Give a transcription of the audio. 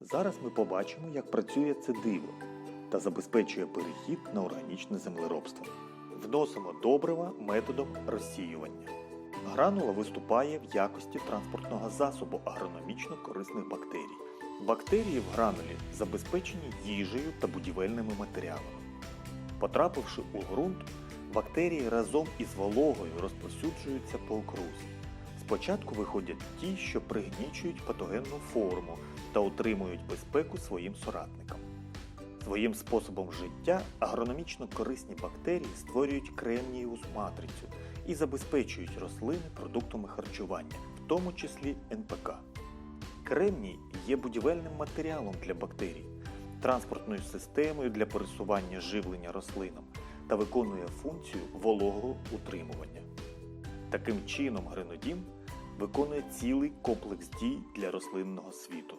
Зараз ми побачимо, як працює це диво та забезпечує перехід на органічне землеробство. Вносимо добрива методом розсіювання. Гранула виступає в якості транспортного засобу агрономічно корисних бактерій. Бактерії в гранулі забезпечені їжею та будівельними матеріалами. Потрапивши у ґрунт, бактерії разом із вологою розповсюджуються по окрузі. Спочатку виходять ті, що пригнічують патогенну форму та утримують безпеку своїм соратникам. Своїм способом життя агрономічно корисні бактерії створюють кремнієву матрицю і забезпечують рослини продуктами харчування, в тому числі НПК. Кремній є будівельним матеріалом для бактерій, транспортною системою для пересування живлення рослинам та виконує функцію вологого утримування. Таким чином, гренодім виконує цілий комплекс дій для рослинного світу.